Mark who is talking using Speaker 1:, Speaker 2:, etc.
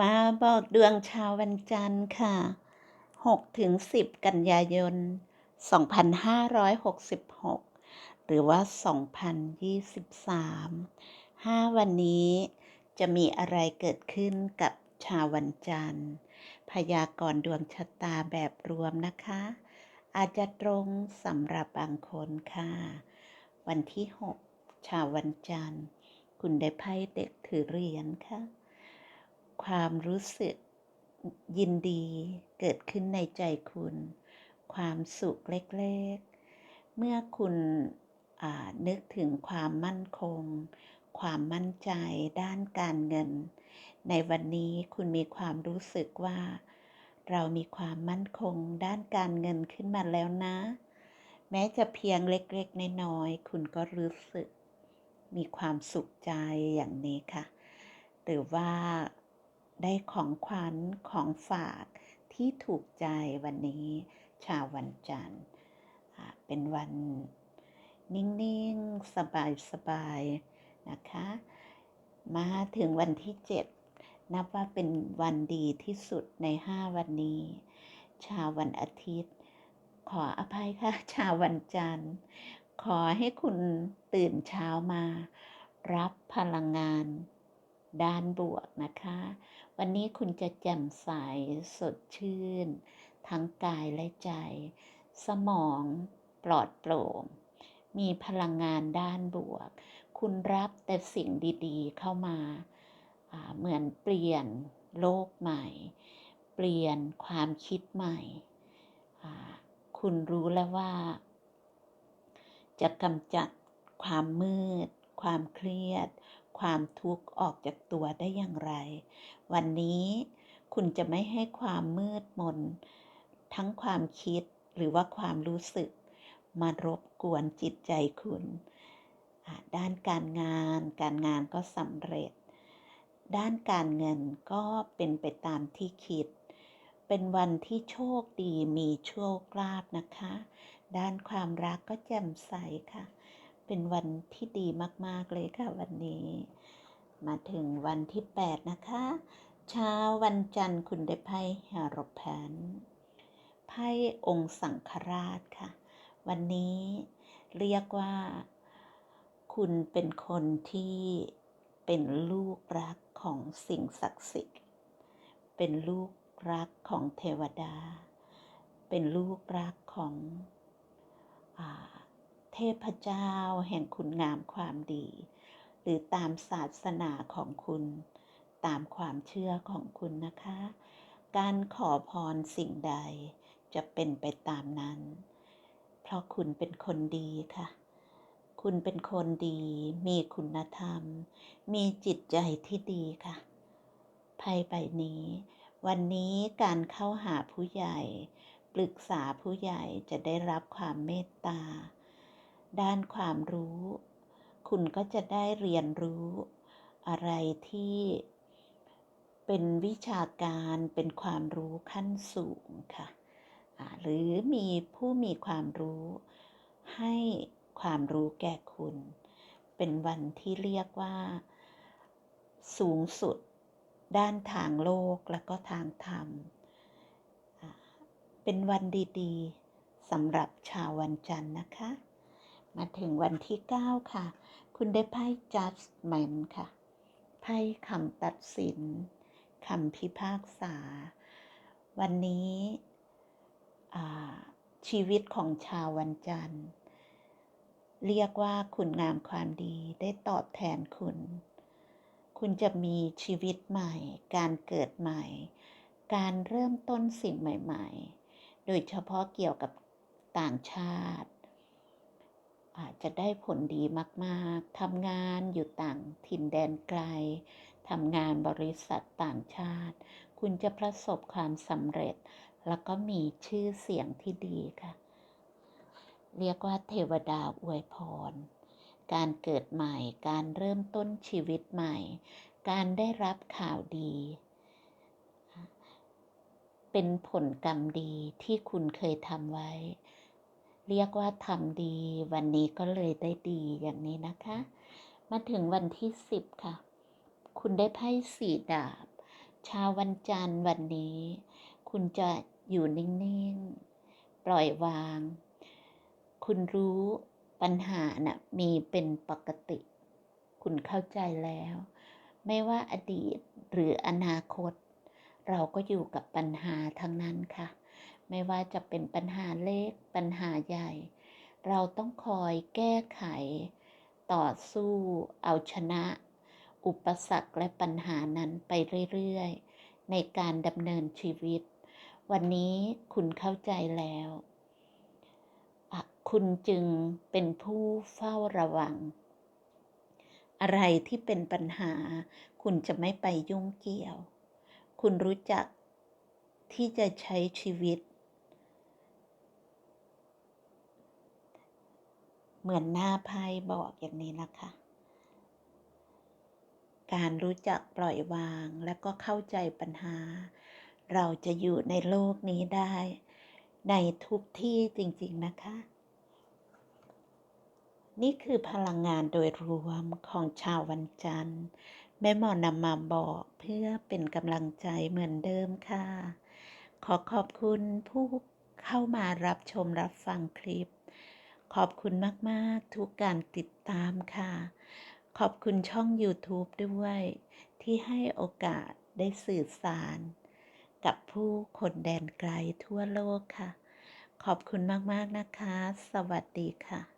Speaker 1: มาบอกดวงชาววันจันทร์ค่ะ 6 ถึง 10 กันยายน 2566 หรือว่า 2023 5 วันนี้จะมีอะไรเกิดขึ้นกับชาววันจันทร์ พยากรณ์ดวงชะตาแบบรวมนะคะ อาจจะตรงสำหรับบางคนค่ะ วันที่ 6 ชาววันจันทร์ คุณได้ไพ่เด็กถือเหรียญค่ะ ความรู้สึกยินดีเกิดขึ้นในใจคุณ ความสุขเล็กๆ เมื่อคุณนึกถึงความมั่นคง ความมั่นใจด้านการเงิน ในวันนี้คุณมีความรู้สึกว่า เรามีความมั่นคงด้านการเงินขึ้นมาแล้วนะ แม้จะเพียงเล็กๆ น้อยๆ คุณก็รู้สึก มีความสุขใจอย่างนี้ค่ะ หรือว่า ได้ของขวัญของฝากที่ถูกใจวันนี้ชาววันจันทร์เป็นวันนิ่ง ๆ สบาย ๆ นะคะ มาถึงวันที่ 7 นับว่าเป็นวันดีที่สุดใน 5 วันนี้ ชาววันอาทิตย์ ขออภัยค่ะ ชาววันจันทร์ ขอให้คุณตื่นเช้ามา รับพลังงาน ด้านบวกนะคะ วันนี้คุณจะแจ่มใสสดชื่น ทั้งกายและใจ สมองปลอดโปร่ง มีพลังงานด้านบวก คุณรับแต่สิ่งดีๆเข้ามา เหมือนเปลี่ยนโลกใหม่ เปลี่ยนความคิดใหม่ คุณรู้แล้วว่า จะกำจัดความมืด ความเครียด ความทุกข์ออกจากตัวได้อย่างไร วันนี้คุณจะไม่ให้ความมืดมน ทั้งความคิดหรือว่าความรู้สึก มารบกวนจิตใจคุณ ด้านการงาน การงานก็สำเร็จ ด้านการเงินก็เป็นไปตามที่คิด เป็นวันที่โชคดีมีโชคลาภนะคะ ด้านความรักก็แจ่มใสค่ะ เป็นวันที่ดีมาก ๆ เลยค่ะวันนี้ มาถึงวันที่ 8 นะคะ เช้าวันจันทร์คุณได้ไพ่ฮารแพนไพ่องค์สังฆราชค่ะ วันนี้เรียกว่า คุณเป็นคนที่เป็นลูกรักของสิ่งศักดิ์สิทธิ์ เป็นลูกรักของเทวดา เป็นลูกรักของอเทพเจ้าแห่งคุณงามความดี หรือตามศาสนาของคุณ ตามความเชื่อของคุณนะคะ การขอพรสิ่งใดจะเป็นไปตามนั้น เพราะคุณเป็นคนดีค่ะ คุณเป็นคนดี มีคุณธรรม มีจิตใจที่ดีค่ะภัยใบนี้ วันนี้การเข้าหาผู้ใหญ่ ปรึกษาผู้ใหญ่จะได้รับความเมตตา ด้านความรู้ คุณก็จะได้เรียนรู้อะไรที่เป็นวิชาการเป็นความรู้ขั้นสูงค่ะหรือมีผู้มีความรู้ให้ความรู้แก่คุณ เป็นวันที่เรียกว่า สูงสุดด้านทางโลกและก็ทางธรรม เป็นวันดีๆสำหรับชาววันจันทร์นะคะ มาถึงวันที่ 9 ค่ะ คุณได้ไพ่ judgment ค่ะ ไพ่คำตัดสินคำพิพากษา วันนี้ชีวิตของชาววันจันทร์ เรียกว่าคุณงามความดีได้ตอบแทนคุณ คุณจะมีชีวิตใหม่ การเกิดใหม่ การเริ่มต้นสิ่งใหม่ ๆ โดยเฉพาะเกี่ยวกับต่างชาติ อาจจะได้ผลดีมากๆ ทำงานอยู่ต่างถิ่นแดนไกล ทำงานบริษัทต่างชาติ คุณจะประสบความสำเร็จ แล้วก็มีชื่อเสียงที่ดีค่ะ เรียกว่าเทวดาอวยพร การเกิดใหม่ การเริ่มต้นชีวิตใหม่ การได้รับข่าวดี เป็นผลกรรมดีที่คุณเคยทำไว้ เรียกว่าทำดี วันนี้ก็เลยได้ดีอย่างนี้นะคะ มาถึงวันที่สิบค่ะ คุณได้ไพ่สีดาบเช้าวันจันทร์วันนี้ คุณจะอยู่นิ่ง ๆ ปล่อยวาง คุณรู้ปัญหาน่ะมีเป็นปกติ คุณเข้าใจแล้ว ไม่ว่าอดีตหรืออนาคต เราก็อยู่กับปัญหาทั้งนั้นค่ะ ไม่ว่าจะเป็นปัญหาเล็กปัญหาใหญ่ เราต้องคอยแก้ไข ต่อสู้ เอาชนะ อุปสรรคและปัญหานั้นไปเรื่อยๆ ในการดำเนินชีวิต วันนี้คุณเข้าใจแล้ว คุณจึงเป็นผู้เฝ้าระวัง อะไรที่เป็นปัญหา คุณจะไม่ไปยุ่งเกี่ยว คุณรู้จักที่จะใช้ชีวิต เหมือนหน้าไพ่บอกอย่างนี้นะคะ การรู้จักปล่อยวางและก็เข้าใจปัญหา เราจะอยู่ในโลกนี้ได้ ในทุกที่จริงๆนะคะ นี่คือพลังงานโดยรวมของชาววันจันทร์แม่หมอนำมาบอกเพื่อเป็นกำลังใจเหมือนเดิมค่ะ ขอขอบคุณผู้เข้ามารับชมรับฟังคลิป ขอบคุณมาก ๆ ทุกการติดตามค่ะ ขอบคุณช่อง YouTube ด้วย ที่ให้โอกาสได้สื่อสาร กับผู้คนแดนไกลทั่วโลกค่ะ ขอบคุณมาก ๆ นะคะ สวัสดีค่ะ